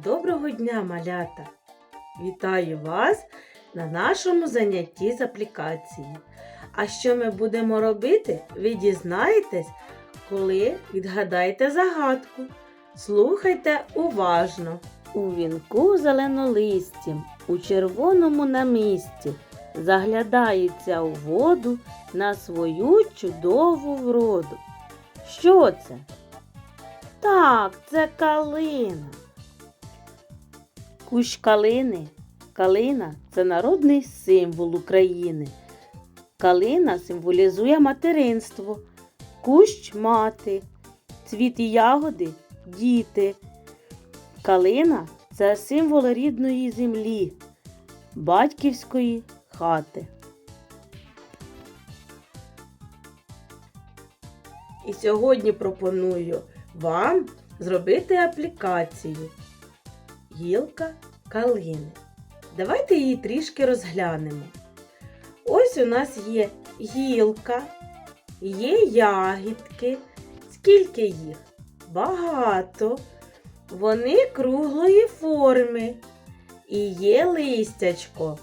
Доброго дня, малята! Вітаю вас на нашому занятті з аплікації. А що ми будемо робити, ви дізнаєтесь, коли відгадаєте загадку. Слухайте уважно. У вінку зеленолистім, у червоному намисті, заглядається у воду на свою чудову вроду. Що це? Так, це калина. Кущ калини. Калина це народний символ України. Калина символізує материнство, кущ мати, цвіт і ягоди діти. Калина це символ рідної землі, батьківської хати. І сьогодні пропоную вам зробити аплікацію гілка калини. Давайте її трішки розглянемо. Ось у нас є гілка, є ягідки. Скільки їх? Багато. Вони круглої форми і є листячко.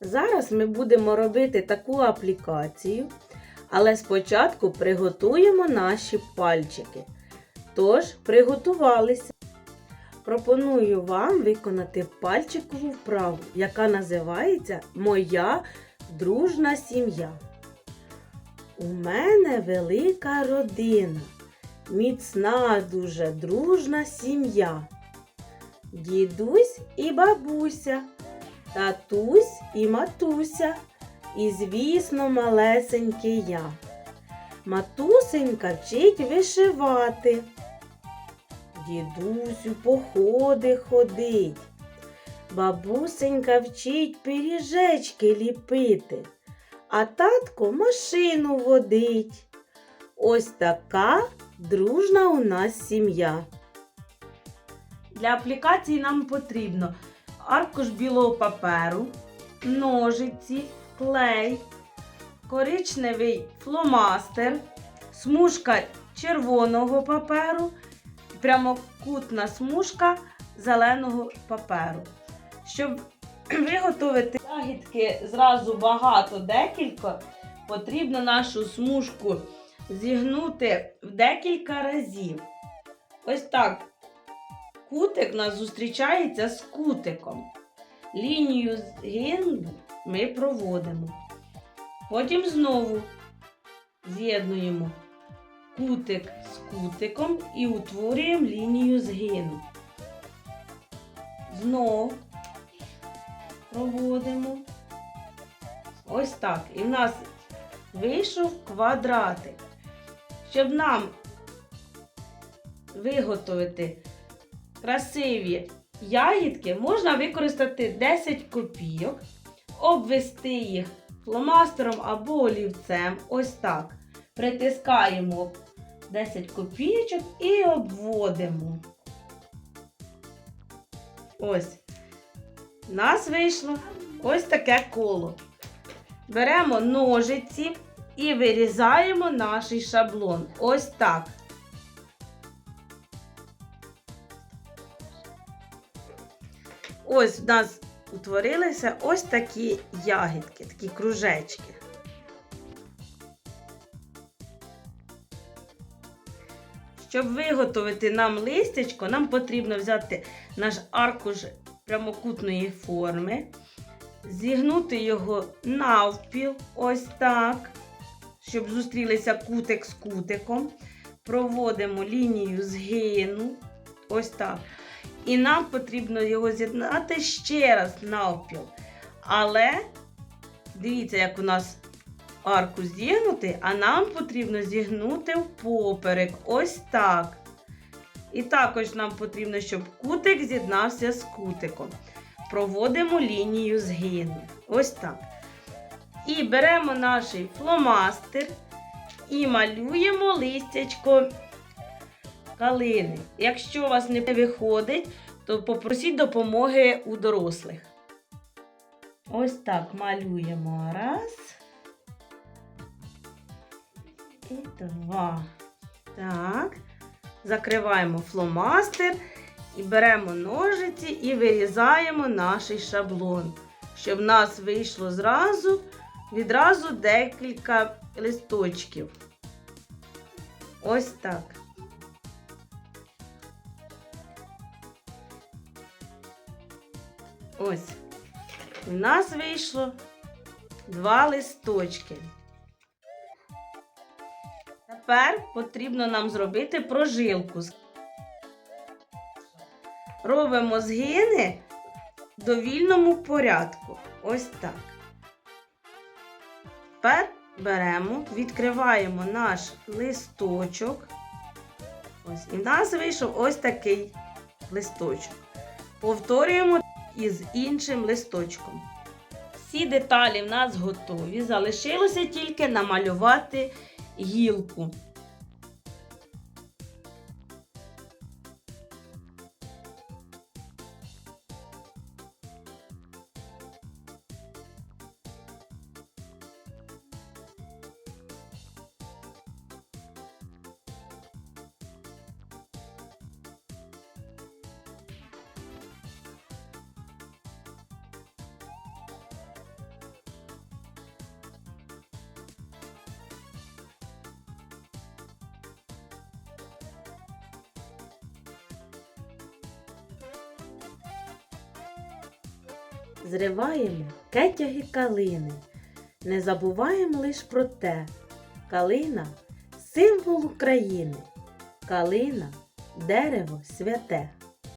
Зараз ми будемо робити таку аплікацію, але спочатку приготуємо наші пальчики. Тож, приготувалися. Пропоную вам виконати пальчикову вправу, яка називається Моя дружна сім'я. У мене велика родина, міцна, дуже дружна сім'я. Дідусь і бабуся, татусь і матуся, і, звісно, малесенький я. Матусенька вчить вишивати. Дідусь у походи ходить. Бабусенька вчить пиріжечки ліпити, а татко машину водить. Ось така дружна у нас сім'я. Для аплікації нам потрібно аркуш білого паперу, ножиці, клей, коричневий фломастер, смужка червоного паперу прямокутна смужка зеленого паперу. Щоб виготовити ягідки зразу багато декілька, потрібно нашу смужку зігнути в декілька разів. Ось так. Кутик нас зустрічається з кутиком. Лінію згину ми проводимо. Потім знову з'єднуємо кутик з кутиком і утворюємо лінію згину. Знов проводимо. Ось так. І в нас вийшов квадратик. Щоб нам виготовити красиві ягідки, можна використати 10 копійок, обвести їх фломастером або олівцем. Ось так притискаємо 10 копійочок і обводимо. Ось. У нас вийшло ось таке коло. Беремо ножиці і вирізаємо наш шаблон. Ось так. Ось в нас утворилися ось такі ягідки, такі кружечки. Щоб виготовити нам листячко, нам потрібно взяти наш аркуш прямокутної форми, зігнути його навпіл, ось так, щоб зустрілися кутик з кутиком. Проводимо лінію згину, ось так. І нам потрібно його з'єднати ще раз навпіл. Але дивіться, як у нас арку зігнути, а нам потрібно зігнути впоперек. Ось так. І також нам потрібно, щоб кутик з'єднався з кутиком. Проводимо лінію згину. Ось так. І беремо наш фломастер і малюємо листячко калини. Якщо у вас не виходить, то попросіть допомоги у дорослих. Ось так малюємо. Раз. Два. Так. Закриваємо фломастер І беремо ножиці і вирізаємо наш шаблон, щоб в нас вийшло зразу, відразу декілька листочків. Ось так. Ось. У нас вийшло два листочки. Тепер потрібно нам зробити прожилку. Робимо згини в довільному порядку. Ось так. Тепер беремо, відкриваємо наш листочок. Ось, і в нас вийшов ось такий листочок. Повторюємо із іншим листочком. Всі деталі в нас готові. Залишилося тільки намалювати гілку. Зриваємо кетяги калини. Не забуваємо лиш про те. Калина символ України. Калина дерево святе.